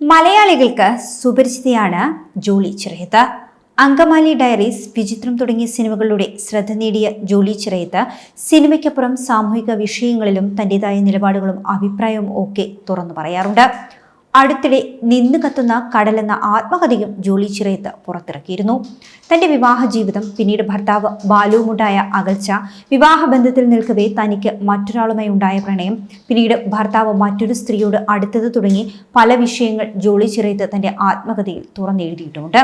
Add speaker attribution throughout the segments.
Speaker 1: മലയാളികൾക്ക് സുപരിചിതയാണ് ജോളി ചിറയത്ത്. അങ്കമാലി ഡയറീസ് വിചിത്രം തുടങ്ങിയ സിനിമകളിലൂടെ ശ്രദ്ധ നേടിയ ജോളി ചിറയത്ത് സിനിമയ്ക്കപ്പുറം സാമൂഹിക വിഷയങ്ങളിലും തന്റെതായ നിലപാടുകളും അഭിപ്രായവും ഒക്കെ തുറന്നു പറയാറുണ്ട്. അടുത്തിടെ നിന്നു കത്തുന്ന കടലെന്ന ആത്മകഥയും ജോളി ചിറയത്ത് പുറത്തിറക്കിയിരുന്നു. തന്റെ വിവാഹ ജീവിതം പിന്നീട് ഭർത്താവ് ബാലുവുമുണ്ടായ അകൽച്ച വിവാഹബന്ധത്തിൽ നിൽക്കവേ തനിക്ക് മറ്റൊരാളുമായി ഉണ്ടായ പ്രണയം പിന്നീട് ഭർത്താവ് മറ്റൊരു സ്ത്രീയോട് അടുത്തത് തുടങ്ങി പല വിഷയങ്ങൾ ജോളി ചിറയത്ത് തന്റെ ആത്മകഥയിൽ തുറന്നെഴുതിയിട്ടുമുണ്ട്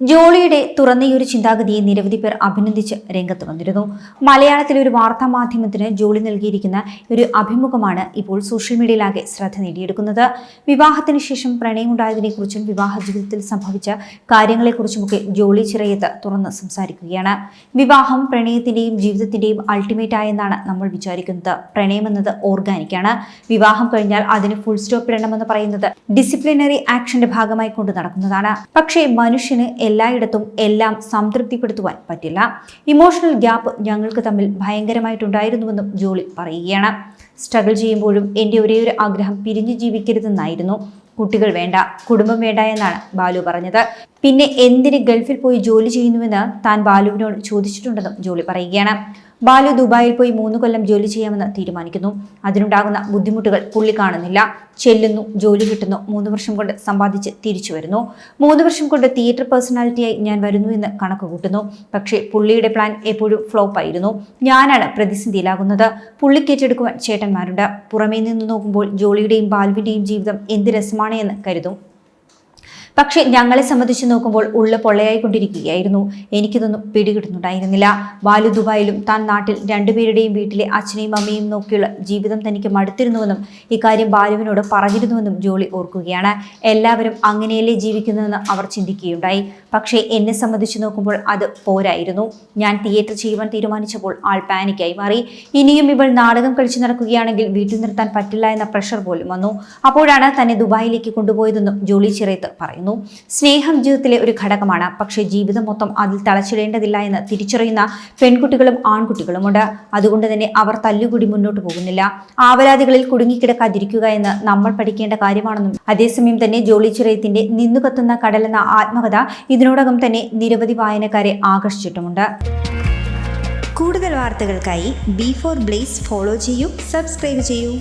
Speaker 1: ജോളിയുടെ തുറന്ന ഈ ഒരു ചിന്താഗതിയെ നിരവധി പേർ അഭിനന്ദിച്ച് രംഗത്ത് വന്നിരുന്നു. മലയാളത്തിലെ ഒരു വാർത്താ മാധ്യമത്തിന് ജോളി നൽകിയിരിക്കുന്ന ഒരു അഭിമുഖമാണ് ഇപ്പോൾ സോഷ്യൽ മീഡിയയിലാകെ ശ്രദ്ധ നേടിയെടുക്കുന്നത്. വിവാഹത്തിന് ശേഷം പ്രണയമുണ്ടായതിനെക്കുറിച്ചും വിവാഹ ജീവിതത്തിൽ സംഭവിച്ച കാര്യങ്ങളെക്കുറിച്ചുമൊക്കെ ജോളി ചിറയത്ത് തുറന്ന് സംസാരിക്കുകയാണ്. വിവാഹം പ്രണയത്തിന്റെയും ജീവിതത്തിന്റെയും അൾട്ടിമേറ്റ് ആയെന്നാണ് നമ്മൾ വിചാരിക്കുന്നത്. പ്രണയമെന്നത് ഓർഗാനിക്കാണ് വിവാഹം കഴിഞ്ഞാൽ അതിന് ഫുൾ സ്റ്റോപ്പ് ഇടണമെന്ന് പറയുന്നത് ഡിസിപ്ലിനറി ആക്ഷന്റെ ഭാഗമായി കൊണ്ട് നടക്കുന്നതാണ്. പക്ഷേ മനുഷ്യന് എല്ലായിടത്തും എല്ലാം സംതൃപ്തിപ്പെടുത്തുവാൻ പറ്റില്ല. ഇമോഷണൽ ഗ്യാപ്പ് ഞങ്ങൾക്ക് തമ്മിൽ ഭയങ്കരമായിട്ടുണ്ടായിരുന്നുവെന്നും ജോളി പറയുകയാണ്. സ്ട്രഗിൾ ചെയ്യുമ്പോഴും എന്റെ ഒരേ ഒരു ആഗ്രഹം പിരിഞ്ഞു ജീവിക്കരുതെന്നായിരുന്നു. കുട്ടികൾ വേണ്ട കുടുംബം വേണ്ട എന്നാണ് ബാലു പറഞ്ഞത്. പിന്നെ എന്തിന് ഗൾഫിൽ പോയി ജോലി ചെയ്യുന്നുവെന്ന് താൻ ബാലുവിനോട് ചോദിച്ചിട്ടുണ്ടെന്നും ജോളി പറയുകയാണ്. ബാലു ദുബായിൽ പോയി മൂന്ന് കൊല്ലം ജോലി ചെയ്യാമെന്ന് തീരുമാനിക്കുന്നു. അതിനുണ്ടാകുന്ന ബുദ്ധിമുട്ടുകൾ പുള്ളി കാണുന്നില്ല. ചെല്ലുന്നു ജോലി കിട്ടുന്നു മൂന്ന് വർഷം കൊണ്ട് സമ്പാദിച്ച് തിരിച്ചു വരുന്നു. മൂന്ന് വർഷം കൊണ്ട് തിയേറ്റർ പേഴ്സണാലിറ്റിയായി ഞാൻ വരുന്നു എന്ന് കണക്ക് കൂട്ടുന്നു. പക്ഷേ പുള്ളിയുടെ പ്ലാൻ എപ്പോഴും ഫ്ലോപ്പ് ആയിരുന്നു. ഞാനാണ് പ്രതിസന്ധിയിലാകുന്നത്. പുള്ളിക്ക് ഏറ്റെടുക്കുവാൻ ചേട്ടന്മാരുണ്ട്. പുറമേ നിന്ന് നോക്കുമ്പോൾ ജോളിയുടെയും ബാലുവിന്റെയും ജീവിതം എന്ത് രസമാണ് എന്ന് കരുതും. പക്ഷേ ഞങ്ങളെ സംബന്ധിച്ച് നോക്കുമ്പോൾ ഉള്ള പൊള്ളയായിക്കൊണ്ടിരിക്കുകയായിരുന്നു. എനിക്കിതൊന്നും പിടികിട്ടുന്നുണ്ടായിരുന്നില്ല. ബാലു ദുബായിലും താൻ നാട്ടിൽ രണ്ടുപേരുടെയും വീട്ടിലെ അച്ഛനെയും അമ്മയും നോക്കിയുള്ള ജീവിതം തനിക്ക് മടുത്തിരുന്നുവെന്നും ഇക്കാര്യം ബാലുവിനോട് പറഞ്ഞിരുന്നുവെന്നും ജോളി ഓർക്കുകയാണ്. എല്ലാവരും അങ്ങനെയല്ലേ ജീവിക്കുന്നതെന്ന് അവർ ചിന്തിക്കുകയുണ്ടായി. പക്ഷേ എന്നെ സംബന്ധിച്ച് നോക്കുമ്പോൾ അത് പോരായിരുന്നു. ഞാൻ തിയേറ്റർ ചെയ്യുവാൻ തീരുമാനിച്ചപ്പോൾ ആൾ പാനിക്കായി മാറി. ഇനിയും ഇവൾ നാടകം കളിച്ചു നടക്കുകയാണെങ്കിൽ വീട്ടിൽ നിർത്താൻ പറ്റില്ല എന്ന പ്രഷർ പോലും വന്നു. അപ്പോഴാണ് തന്നെ ദുബായിലേക്ക് കൊണ്ടുപോയതെന്നും ജോളി ചിറയത്ത് പറയുന്നു. സ്നേഹം ജീവിതത്തിലെ ഒരു ഘടകമാണ്. പക്ഷേ ജീവിതം മൊത്തം അതിൽ തളച്ചിടേണ്ടതില്ല എന്ന് തിരിച്ചറിയുന്ന പെൺകുട്ടികളും ആൺകുട്ടികളുമുണ്ട്. അതുകൊണ്ട് തന്നെ അവർ തല്ലുകൂടി മുന്നോട്ട് പോകുന്നില്ല. ആവലാതികളിൽ കുടുങ്ങിക്കിടക്കാതിരിക്കുക എന്ന് നമ്മൾ പഠിക്കേണ്ട കാര്യമാണെന്നും അതേസമയം തന്നെ ജോളിച്ചിറയത്തിന്റെ നിന്നുകത്തുന്ന കടലെന്ന ആത്മകഥ ഇതിനോടകം തന്നെ നിരവധി വായനക്കാരെ ആകർഷിച്ചിട്ടുമുണ്ട്. കൂടുതൽ വാർത്തകൾക്കായി ബി ഫോർ ബ്ലേസ് ഫോളോ ചെയ്യൂ സബ്സ്ക്രൈബ് ചെയ്യൂ.